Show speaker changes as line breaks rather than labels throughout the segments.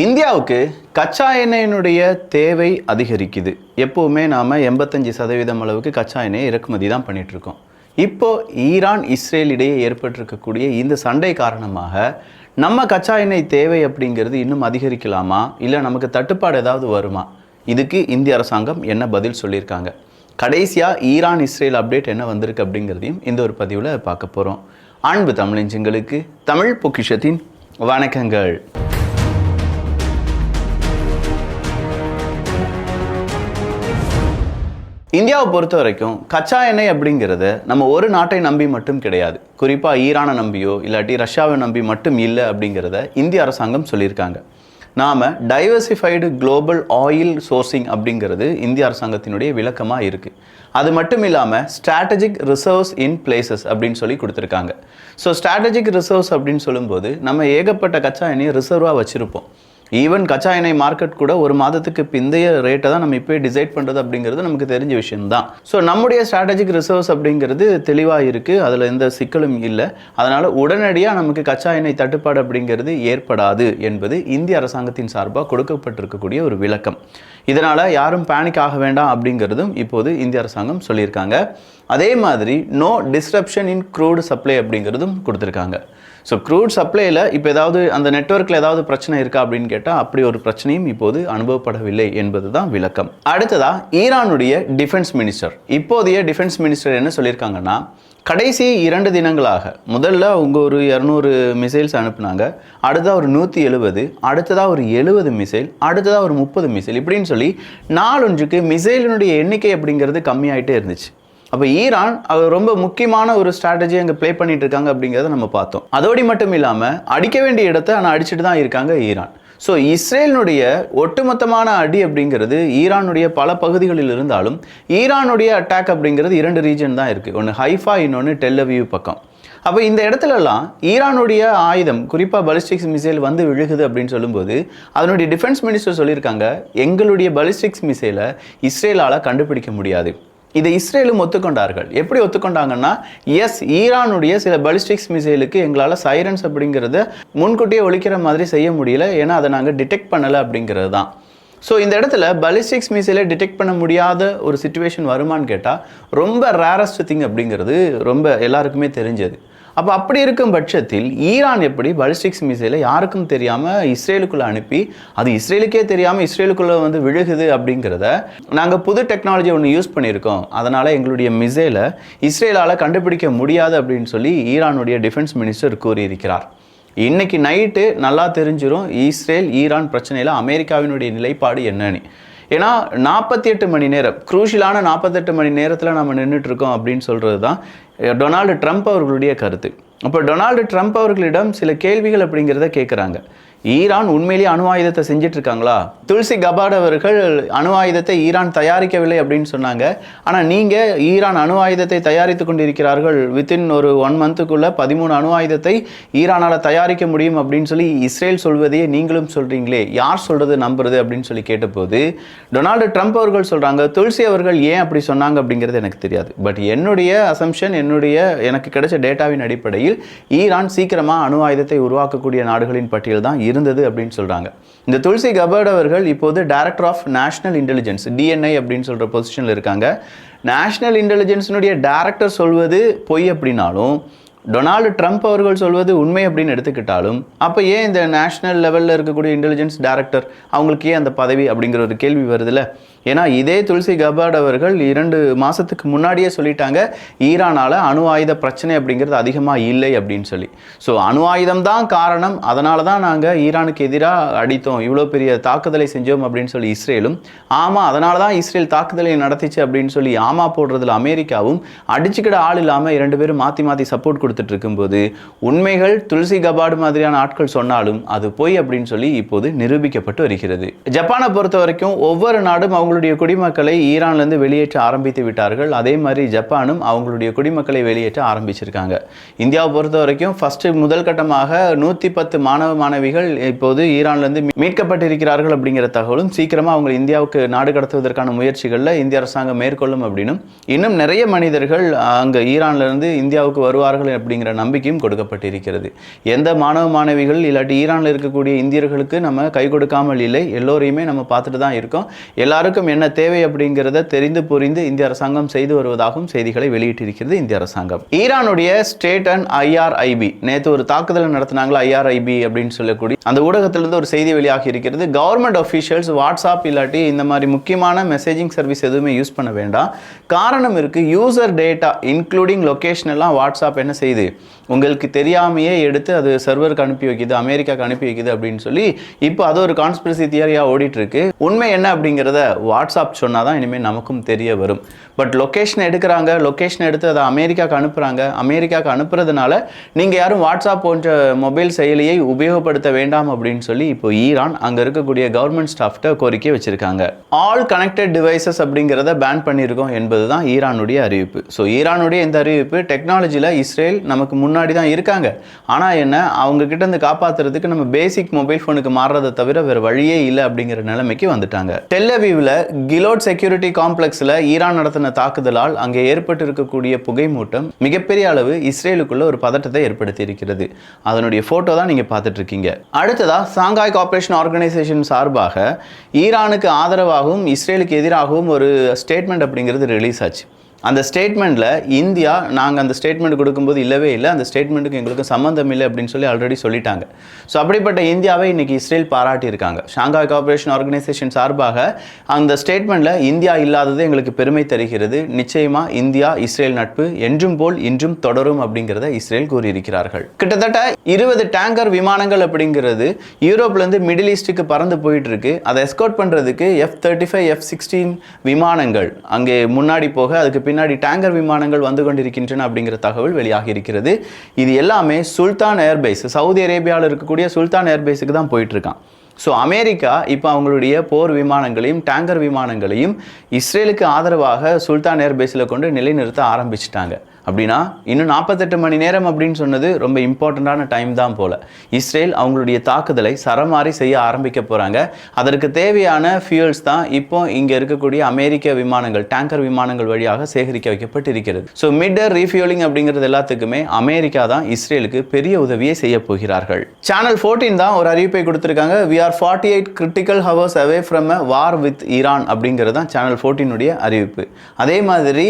இந்தியாவுக்கு கச்சா எண்ணெயினுடைய தேவை அதிகரிக்குது. எப்போவுமே நாம் எண்பத்தஞ்சு சதவீதம் அளவுக்கு கச்சா எண்ணெயை இறக்குமதி தான் பண்ணிகிட்ருக்கோம் இப்போது ஈரான் இஸ்ரேல் இடையே ஏற்பட்டிருக்கக்கூடிய இந்த சண்டை காரணமாக நம்ம கச்சா எண்ணெய் தேவை அப்படிங்கிறது இன்னும் அதிகரிக்கலாமா? இல்லை நமக்கு தட்டுப்பாடு ஏதாவது வருமா? இதுக்கு இந்திய அரசாங்கம் என்ன பதில் சொல்லியிருக்காங்க? கடைசியாக ஈரான் இஸ்ரேல் அப்டேட் என்ன வந்திருக்கு அப்படிங்கிறதையும் இந்த ஒரு பதிவில் பார்க்க போகிறோம் அன்பு தமிழஞ்சங்களுக்கு தமிழ் பொக்கிஷத்தின் வணக்கங்கள். இந்தியாவை பொறுத்த வரைக்கும் கச்சா எண்ணெய் அப்படிங்கிறத நம்ம ஒரு நாட்டை நம்பி மட்டும் கிடையாது. குறிப்பாக ஈரானை நம்பியோ இல்லாட்டி ரஷ்யாவை நம்பி மட்டும் இல்லை அப்படிங்கிறத இந்திய அரசாங்கம் சொல்லியிருக்காங்க. நாம் டைவர்சிஃபைடு குளோபல் ஆயில் சோர்சிங் அப்படிங்கிறது இந்திய அரசாங்கத்தினுடைய விளக்கமாக இருக்குது அது மட்டும் இல்லாமல் ஸ்ட்ராட்டஜிக் ரிசர்வ்ஸ் இன் பிளேசஸ் அப்படின்னு சொல்லி கொடுத்துருக்காங்க. ஸோ ஸ்ட்ராட்டஜிக் ரிசர்வ்ஸ் அப்படின்னு சொல்லும்போது நம்ம ஏகப்பட்ட கச்சா எண்ணெயை ரிசர்வாக வச்சுருப்போம். ஈவன் கச்சா எண்ணெய் மார்க்கெட் கூட ஒரு மாதத்துக்கு பிந்தைய ரேட்டை தான் நம்ம இப்போயே டிசைட் பண்ணுறது அப்படிங்கிறது நமக்கு தெரிஞ்ச விஷயம்தான். ஸோ நம்முடைய ஸ்ட்ராட்டஜிக் ரிசர்வ்ஸ் அப்படிங்கிறது தெளிவாக இருக்குது அதில் எந்த சிக்கலும் இல்லை. அதனால் உடனடியாக நமக்கு கச்சா எண்ணெய் தட்டுப்பாடு அப்படிங்கிறது ஏற்படாது என்பது இந்திய அரசாங்கத்தின் சார்பாக கொடுக்கப்பட்டிருக்கக்கூடிய ஒரு விளக்கம். இதனால் யாரும் பேனிக் ஆக வேண்டாம் அப்படிங்கிறதும் இப்போது இந்திய அரசாங்கம் சொல்லியிருக்காங்க. அதே மாதிரி no disruption in crude supply அப்படிங்கிறதும் கொடுத்துருக்காங்க. ஸோ க்ரூட் சப்ளையில் இப்போ ஏதாவது அந்த நெட்வொர்க்கில் ஏதாவது பிரச்சனை இருக்கா அப்படின்னு கேட்டால் அப்படி ஒரு பிரச்சனையும் இப்போது அனுபவப்படவில்லை என்பது தான் விளக்கம். அடுத்ததா ஈரானுடைய டிஃபென்ஸ் மினிஸ்டர் இப்போதைய டிஃபென்ஸ் மினிஸ்டர் என்ன சொல்லியிருக்காங்கன்னா கடைசி இரண்டு தினங்களாக முதல்ல அவங்க ஒரு இரநூறு மிசைல்ஸ் அனுப்புனாங்க அடுத்ததாக ஒரு நூற்றி எழுபது அடுத்ததாக ஒரு எழுபது மிசைல் அடுத்ததாக ஒரு முப்பது மிசைல் இப்படின்னு சொல்லி நாலொன்றுக்கு மிசைலினுடைய எண்ணிக்கை அப்படிங்கிறது கம்மியாயிட்டே இருந்துச்சு. அப்போ ஈரான் அது ரொம்ப முக்கியமான ஒரு ஸ்ட்ராட்டஜி அங்கே ப்ளே பண்ணிட்டு இருக்காங்க அப்படிங்கிறத நம்ம பார்த்தோம். அதோடு மட்டும் இல்லாமல் அடிக்க வேண்டிய இடத்த ஆனால் அடிச்சுட்டு தான் இருக்காங்க ஈரான். ஸோ இஸ்ரேலினுடைய ஒட்டுமொத்தமான அடி அப்படிங்கிறது ஈரானுடைய பல பகுதிகளில் இருந்தாலும் ஈரானுடைய அட்டாக் அப்படிங்கிறது இரண்டு ரீஜன் தான் இருக்குது ஒன்று ஹைஃபா இன்னொன்று டெல்லவியூ பக்கம். அப்போ இந்த இடத்துலலாம் ஈரானுடைய ஆயுதம் குறிப்பாக பலிஸ்டிக்ஸ் மிசைல் வந்து விழுகுது அப்படின்னு சொல்லும்போது அதனுடைய டிஃபென்ஸ் மினிஸ்டர் சொல்லியிருக்காங்க எங்களுடைய பலிஸ்டிக்ஸ் மிசைலை இஸ்ரேலால் கண்டுபிடிக்க முடியாது. இதை இஸ்ரேலும் ஒத்துக்கொண்டார்கள். எப்படி ஒத்துக்கொண்டாங்கன்னா எஸ் ஈரானுடைய சில பலிஸ்டிக்ஸ் மிசைலுக்கு எங்களால் சைரன்ஸ் அப்படிங்கிறத முன்கூட்டியே ஒழிக்கிற மாதிரி செய்ய முடியல. ஏன்னா அதை நாங்கள் டிடெக்ட் பண்ணலை அப்படிங்கிறது தான். ஸோ இந்த இடத்துல பலிஸ்டிக்ஸ் மிசைலை டிடெக்ட் பண்ண முடியாத ஒரு சுச்சுவேஷன் வருமான்னு கேட்டால் ரொம்ப ரேரஸ்ட் திங் அப்படிங்கிறது ரொம்ப எல்லாருக்குமே தெரிஞ்சது. அப்போ அப்படி இருக்கும் பட்சத்தில் ஈரான் எப்படி பலிஸ்டிக்ஸ் மிசைலை யாருக்கும் தெரியாமல் இஸ்ரேலுக்குள்ளே அனுப்பி அது இஸ்ரேலுக்கே தெரியாமல் இஸ்ரேலுக்குள்ளே வந்து விழுகுது அப்படிங்கிறத நாங்கள் புது டெக்னாலஜி ஒன்று யூஸ் பண்ணியிருக்கோம். அதனால் எங்களுடைய மிசைலை இஸ்ரேலால் கண்டுபிடிக்க முடியாது அப்படின்னு சொல்லி ஈரானுடைய டிஃபென்ஸ் மினிஸ்டர் கூறியிருக்கிறார். இன்னைக்கு நைட்டு நல்லா தெரிஞ்சிடும் இஸ்ரேல் ஈரான் பிரச்சனையில் அமெரிக்காவினுடைய நிலைப்பாடு என்னன்னு. ஏன்னா நாற்பத்தி எட்டு மணி நேரம் குரூஷியலான நாற்பத்தெட்டு மணி நேரத்தில் நம்ம நின்றுட்டுருக்கோம் அப்படின்னு சொல்கிறது தான் டொனால்டு ட்ரம்ப் அவர்களுடைய கருத்து. அப்போ டொனால்டு ட்ரம்ப் அவர்களிடம் சில கேள்விகள் அப்படிங்கிறத கேட்குறாங்க ஈரான் உண்மையிலேயே அணு ஆயுதத்தை செஞ்சுட்டு இருக்காங்களா துல்சி கபாட் அவர்கள் அணு ஆயுதத்தை ஈரான் தயாரிக்கவில்லை அப்படின்னு சொன்னாங்க. ஆனால் நீங்கள் ஈரான் அணு ஆயுதத்தை தயாரித்து கொண்டிருக்கிறார்கள். வித்தின் ஒரு ஒன் மந்த்துக்குள்ள பதிமூணு அணு ஆயுதத்தை ஈரானால் தயாரிக்க முடியும் அப்படின்னு சொல்லி இஸ்ரேல் சொல்வதையே நீங்களும் சொல்கிறீங்களே யார் சொல்கிறது நம்புறது அப்படின்னு சொல்லி கேட்டபோது டொனால்டு ட்ரம்ப் அவர்கள் சொல்கிறாங்க துல்சி அவர்கள் ஏன் அப்படி சொன்னாங்க அப்படிங்கிறது எனக்கு தெரியாது. பட் என்னுடைய அசம்ஷன் என்னுடைய எனக்கு கிடைச்ச டேட்டாவின் அடிப்படையில் ஈரான் சீக்கிரமாக அணு ஆயுதத்தை உருவாக்கக்கூடிய நாடுகளின் பட்டியல் தான் இருந்தது அப்படின்னு சொல்கிறாங்க இந்த துளசி கபர்ட் அவர்கள் இப்போது director of national intelligence DNI அப்படின்னு சொல்கிற பொசிஷனில் இருக்காங்க. நேஷனல் இன்டெலிஜென்ஸினுடைய டேரக்டர் சொல்வது பொய் அப்படின்னாலும் டொனால்டு ட்ரம்ப் அவர்கள் சொல்வது உண்மை அப்படின்னு எடுத்துக்கிட்டாலும் அப்போ ஏன் இந்த நேஷனல் லெவலில் இருக்கக்கூடிய இன்டெலிஜென்ஸ் டேரக்டர் அவங்களுக்கு ஏன் அந்த பதவி அப்படிங்கிற ஒரு கேள்வி வருதுல்ல? ஏன்னா இதே துளசி கபாட் அவர்கள் இரண்டு மாதத்துக்கு முன்னாடியே சொல்லிட்டாங்க ஈரானால் அணு ஆயுத பிரச்சனை அப்படிங்கிறது அதிகமாக இல்லை அப்படின்னு சொல்லி. ஸோ அணு ஆயுதம் தான் காரணம். அதனால தான் நாங்கள் ஈரானுக்கு எதிராக அடித்தோம். இவ்வளோ பெரிய தாக்குதலை செஞ்சோம் அப்படின்னு சொல்லி இஸ்ரேலும் ஆமாம் அதனால தான் இஸ்ரேல் தாக்குதலை நடத்திச்சு அப்படின்னு சொல்லி ஆமா போடுறதுல அமெரிக்காவும் அடிச்சுக்கிட ஆள் இல்லாமல் இரண்டு பேரும் மாற்றி மாற்றி சப்போர்ட் கொடுத்துட்டு இருக்கும்போது உண்மைகள் துளசி கபாடு மாதிரியான ஆட்கள் சொன்னாலும் அது பொய் அப்படின்னு சொல்லி இப்போது நிரூபிக்கப்பட்டு வருகிறது. ஜப்பானை பொறுத்த வரைக்கும் ஒவ்வொரு நாடும் அவங்களுடைய குடிமக்களை ஈரான்லேருந்து வெளியேற்ற ஆரம்பித்து விட்டார்கள். அதே மாதிரி ஜப்பானும் அவங்களுடைய குடிமக்களை வெளியேற்ற ஆரம்பிச்சிருக்காங்க. இந்தியாவை பொறுத்த வரைக்கும் ஃபஸ்ட்டு முதல் கட்டமாக நூற்றி பத்து மாணவ மாணவிகள் இப்போது ஈரான்லேருந்து மீட்கப்பட்டிருக்கிறார்கள் அப்படிங்கிற தகவலும் சீக்கிரமாக அவங்க இந்தியாவுக்கு நாடு கடத்துவதற்கான முயற்சிகளில் இந்திய அரசாங்கம் மேற்கொள்ளும் அப்படின்னும் இன்னும் நிறைய மனிதர்கள் அங்கே ஈரான்லேருந்து இந்தியாவுக்கு வருவார்கள் அப்படிங்கிற நம்பிக்கையும் கொடுக்கப்பட்டிருக்கிறது. எந்த மாணவ மாணவிகள் இல்லாட்டி ஈரானில் இருக்கக்கூடிய இந்தியர்களுக்கு நம்ம கை கொடுக்காமல் இல்லை எல்லோரையுமே நம்ம பார்த்துட்டு தான் இருக்கோம். எல்லாருக்கும் என்ன தேவை அப்படிங்கிறத தெரிந்து புரிந்து இந்திய அரசாங்கம் செய்து வருவதாகவும் செய்திகளை வெளியிட்டிருக்கிறது இந்திய அரசாங்கம். ஈரானுடைய ஸ்டேட் அண்ட் ஐஆர்ஐபி நேற்று ஒரு தாக்குதல் நடத்தினாங்களா ஐஆர்ஐபி அப்படின்னு சொல்லக்கூடிய அந்த ஊடகத்திலிருந்து ஒரு செய்தி வெளியாகி இருக்கிறது. கவர்மெண்ட் அஃபீஷியல்ஸ் வாட்ஸ்அப் இல்லாட்டி இந்த மாதிரி முக்கியமான மெசேஜிங் சர்வீஸ் எதுவுமே யூஸ் பண்ண வேண்டாம். காரணம் இருக்கு யூசர் டேட்டா இன்க்ளூடிங் லொக்கேஷன் எல்லாம் வாட்ஸ்அப் என்ன செய்யுது? உங்களுக்கு தெரியாமையே எடுத்து அது சர்வருக்கு அனுப்பி வைக்குது அமெரிக்காவுக்கு அனுப்பி வைக்குது அப்படின்னு சொல்லி இப்போ அது ஒரு கான்ஸ்பிரசி தியரியாக ஓடிட்டு இருக்கு. உண்மை என்ன அப்படிங்கிறத வாட்ஸ்அப் சொன்னால் தான் இனிமேல் நமக்கும் தெரிய வரும். பட் லொக்கேஷன் எடுக்கிறாங்க லொக்கேஷன் எடுத்து அதை அமெரிக்காவுக்கு அனுப்புகிறாங்க அமெரிக்காவுக்கு அனுப்புறதுனால நீங்கள் யாரும் வாட்ஸ்அப் போன்ற மொபைல் செயலியை உபயோகப்படுத்த வேண்டாம் அப்படின்னு சொல்லி இப்போ ஈரான் அங்கே இருக்கக்கூடிய கவர்மெண்ட் ஸ்டாஃப்ட்ட கோரிக்கை வச்சுருக்காங்க. ஆல் கனெக்டட் டிவைசஸ் அப்படிங்கிறத பேன் பண்ணியிருக்கோம் என்பது தான் ஈரானுடைய அறிவிப்பு. ஸோ ஈரானுடைய இந்த அறிவிப்பு டெக்னாலஜியில் இஸ்ரேல் நமக்கு முன்னாடி தான் இருக்காங்க. ஆனால் என்ன அவங்கக்கிட்ட இருந்து காப்பாற்றுறதுக்கு நம்ம பேசிக் மொபைல் ஃபோனுக்கு மாறுறதை தவிர வேறு வழியே இல்லை அப்படிங்கிற நிலைமைக்கு வந்துட்டாங்க. டெல்லவிவில் கிலோட் செக்யூரிட்டி காம்ப்ளெக்ஸில் ஈரான் நடத்தின தாக்குதலால் அங்கே ஏற்பட்டு இருக்கக்கூடிய புகைமூட்டம் மிகப்பெரிய அளவு இஸ்ரேலுக்குள்ள ஒரு பதட்டத்தை ஏற்படுத்தி இருக்கிறது அதனுடைய ஃபோட்டோ தான் நீங்கள் பார்த்துட்டு இருக்கீங்க அடுத்ததா சாங்காய் கார்பரேஷன் ஆர்கனைசேஷன் சார்பாக ஈரானுக்கு ஆதரவாகவும் இஸ்ரேலுக்கு எதிராகவும் ஒரு ஸ்டேட்மெண்ட் அப்படிங்கிறது ரிலீஸ் ஆச்சு. அந்த ஸ்டேட்மெண்ட்டில் இந்தியா நாங்கள் அந்த ஸ்டேட்மெண்ட் கொடுக்கும்போது இல்லவே இல்லை. அந்த ஸ்டேட்மெண்ட்டுக்கு எங்களுக்கு சம்மந்தம் இல்லை அப்படின்னு சொல்லி ஆல்ரெடி சொல்லிட்டாங்க. ஸோ அப்படிப்பட்ட இந்தியாவை இன்றைக்கி இஸ்ரேல் பாராட்டியிருக்காங்க. ஷாங்காய் கார்ப்பரேஷன் ஆர்கனைசேஷன் சார்பாக அந்த ஸ்டேட்மெண்ட்டில் இந்தியா இல்லாதது எங்களுக்கு பெருமை தருகிறது. நிச்சயமாக இந்தியா இஸ்ரேல் நட்பு என்றும் போல் இன்றும் தொடரும் அப்படிங்கிறத இஸ்ரேல் கூறியிருக்கிறார்கள். கிட்டத்தட்ட இருபது டேங்கர் விமானங்கள் அப்படிங்கிறது யூரோப்லேருந்து மிடில் ஈஸ்ட்டுக்கு பறந்து போயிட்டு இருக்கு அதை எஸ்கோர்ட் பண்ணுறதுக்கு F thirty five F sixteen விமானங்கள் அங்கே முன்னாடி போக அதுக்கு பின்னாடி டேங்கர் விமானங்கள் வந்து கொண்டிருக்கின்றன அப்படிங்கிற தகவல் வெளியாகி இருக்கிறது. இது எல்லாமே சுல்தான் ஏர்பேஸ் சவுதி அரேபியாவில் இருக்கக்கூடிய சுல்தான் ஏர்பேஸுக்கு தான் போயிட்டுருக்கான். ஸோ அமெரிக்கா இப்போ அவங்களுடைய போர் விமானங்களையும் டேங்கர் விமானங்களையும் இஸ்ரேலுக்கு ஆதரவாக சுல்தான் ஏர்பேஸில் கொண்டு நிலைநிறுத்த ஆரம்பிச்சிட்டாங்க. அப்படின்னா இன்னும் நாற்பத்தெட்டு மணி நேரம் அப்படின்னு சொன்னது ரொம்ப இம்பார்ட்டண்ட்டான டைம் தான் போல. இஸ்ரேல் அவங்களுடைய தாக்குதலை சரமாரி செய்ய ஆரம்பிக்க போகிறாங்க அதற்கு தேவையான ஃபியூல்ஸ் தான் இப்போ இங்கே இருக்கக்கூடிய அமெரிக்க விமானங்கள் டேங்கர் விமானங்கள் வழியாக சேகரிக்க வைக்கப்பட்டு இருக்கிறது ஸோ மிட்டர் ரீஃபியூலிங் அப்படிங்கிறது எல்லாத்துக்குமே அமெரிக்கா தான் இஸ்ரேலுக்கு பெரிய உதவியை செய்ய போகிறார்கள். சேனல் ஃபோர்டீன் தான் ஒரு அறிவிப்பை கொடுத்துருக்காங்க. We are forty eight critical hours away from a war with Iran அப்படிங்கிறது தான் சேனல் ஃபோர்டீனுடைய அறிவிப்பு. அதே மாதிரி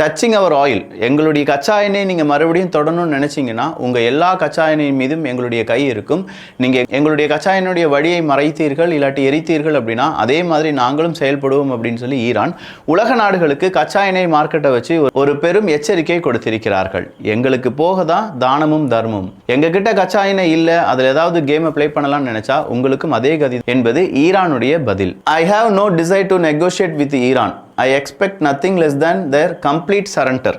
டச்சிங் அவர் ஆயில் எங்களுடைய கச்சா எண்ணெய் நீங்கள் மறுபடியும் தொடணும்னு நினச்சிங்கன்னா உங்கள் எல்லா கச்சா எண்ணெய் மீதும் எங்களுடைய கை இருக்கும். நீங்கள் எங்களுடைய கச்சா எண்ணுடைய வழியை மறைத்தீர்கள் இல்லாட்டி எரித்தீர்கள் அப்படின்னா அதே மாதிரி நாங்களும் செயல்படுவோம் அப்படின்னு சொல்லி ஈரான் உலக நாடுகளுக்கு கச்சா எண்ணெய் மார்க்கெட்டை வச்சு ஒரு- ஒரு பெரும் எச்சரிக்கை கொடுத்திருக்கிறார்கள். எங்களுக்கு போக தான் தானமும் தர்மம். எங்ககிட்ட கச்சா எண்ணெய் இல்லை அதில் ஏதாவது கேமை ப்ளே பண்ணலாம்னு நினச்சா உங்களுக்கும் அதே கதி என்பது ஈரானுடைய பதில். I have no decide to negotiate with Iran I expect nothing less than their complete surrender.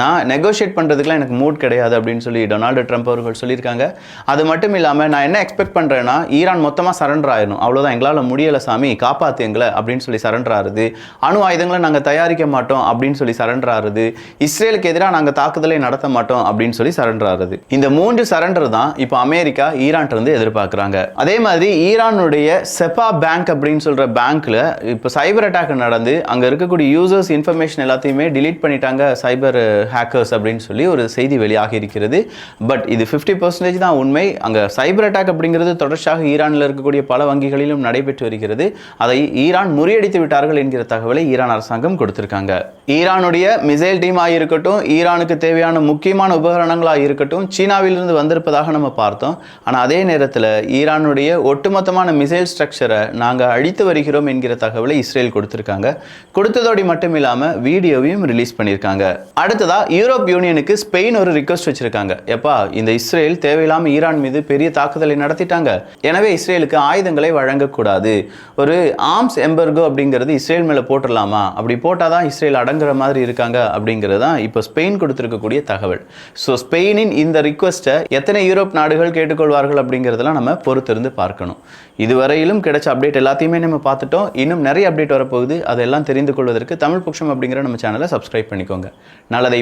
நான் நெகோஷியேட் பண்ணுறதுக்குலாம் எனக்கு மூட் கிடையாது அப்படின்னு சொல்லி டொனால்டு ட்ரம்ப் அவர்கள் சொல்லியிருக்காங்க. அது மட்டும் இல்லாமல் நான் என்ன எக்ஸ்பெக்ட் பண்ணுறேன்னா ஈரான் மொத்தமாக சரண்டர் ஆயிடணும். அவ்வளோதான் எங்களால் முடியலை சாமி காப்பாற்று எங்களை அப்படின்னு சொல்லி சரண்டர் ஆகுது அணு ஆயுதங்களை நாங்கள் தயாரிக்க மாட்டோம் அப்படின்னு சொல்லி சரண்டர் ஆகுது இஸ்ரேலுக்கு எதிராக நாங்கள் தாக்குதலை நடத்த மாட்டோம் அப்படின்னு சொல்லி சரண்டர் ஆகுது இந்த மூன்று சரண்டர் தான் இப்போ அமெரிக்கா ஈரான்ட்டு இருந்து எதிர்பார்க்குறாங்க. அதே மாதிரி ஈரானுடைய செப்பா பேங்க் அப்படின்னு சொல்கிற பேங்க்கில் இப்போ சைபர் அட்டாக் நடந்து அங்கே இருக்கக்கூடிய யூசர்ஸ் இன்ஃபர்மேஷன் எல்லாத்தையுமே டிலீட் பண்ணிட்டாங்க சைபர் ஹேக்கர்ஸ் அப்படின்னு சொல்லி ஒரு செய்தி வெளியாக இருக்கிறது. பட் இது ஃபிஃப்டி பர்சன்டேஜ் தான் உண்மை. அங்கே சைபர் அட்டாக் அப்படிங்கிறது தொடர்ச்சியாக ஈரானில் இருக்கக்கூடிய பல வங்கிகளிலும் நடைபெற்று வருகிறது. அதை ஈரான் முறியடித்து விட்டார்கள் என்கிற தகவலை ஈரான் அரசாங்கம் கொடுத்திருக்காங்க. ஈரானுடைய மிசைல் டீமாக இருக்கட்டும் ஈரானுக்கு தேவையான முக்கியமான உபகரணங்களாக இருக்கட்டும் சீனாவிலிருந்து வந்திருப்பதாக நம்ம பார்த்தோம். ஆனால் அதே நேரத்தில் ஈரானுடைய ஒட்டுமொத்தமான மிசைல் ஸ்ட்ரக்சரை நாங்கள் அழித்து வருகிறோம் என்கிற தகவலை இஸ்ரேல் கொடுத்திருக்காங்க. கொடுத்ததோடு மட்டும் இல்லாமல் வீடியோவையும் ரிலீஸ் பண்ணியிருக்காங்க. அடுத்ததாக அடுத்ததா யூரோப் யூனியனுக்கு ஸ்பெயின் ஒரு ரிக்வஸ்ட் வச்சிருக்காங்க. எப்பா இந்த இஸ்ரேல் தேவையில்லாமல் ஈரான் மீது பெரிய தாக்குதலை நடத்திட்டாங்க. எனவே இஸ்ரேலுக்கு ஆயுதங்களை வழங்கக்கூடாது. ஒரு ஆர்ம்ஸ் எம்பர்கோ அப்படிங்கிறது இஸ்ரேல் மேலே போட்டுடலாமா? அப்படி போட்டால் தான் இஸ்ரேல் அடங்குற மாதிரி இருக்காங்க அப்படிங்கிறது தான் இப்போ ஸ்பெயின் கொடுத்துருக்கக்கூடிய தகவல். ஸோ ஸ்பெயினின் இந்த ரிக்வஸ்ட்டை எத்தனை யூரோப் நாடுகள் கேட்டுக்கொள்வார்கள் அப்படிங்கிறதெல்லாம் நம்ம பொறுத்திருந்து பார்க்கணும். இதுவரையிலும் கிடைச்ச அப்டேட் எல்லாத்தையுமே நம்ம பார்த்துட்டோம். இன்னும் நிறைய அப்டேட் வரப்போகுது. அதெல்லாம் தெரிந்து கொள்வதற்கு தமிழ் புக்ஷம் அப்படிங்கிற நம்ம சேனலை சப்ஸ்கிரைப் பண்ணிக்கோங்க. நல்லதை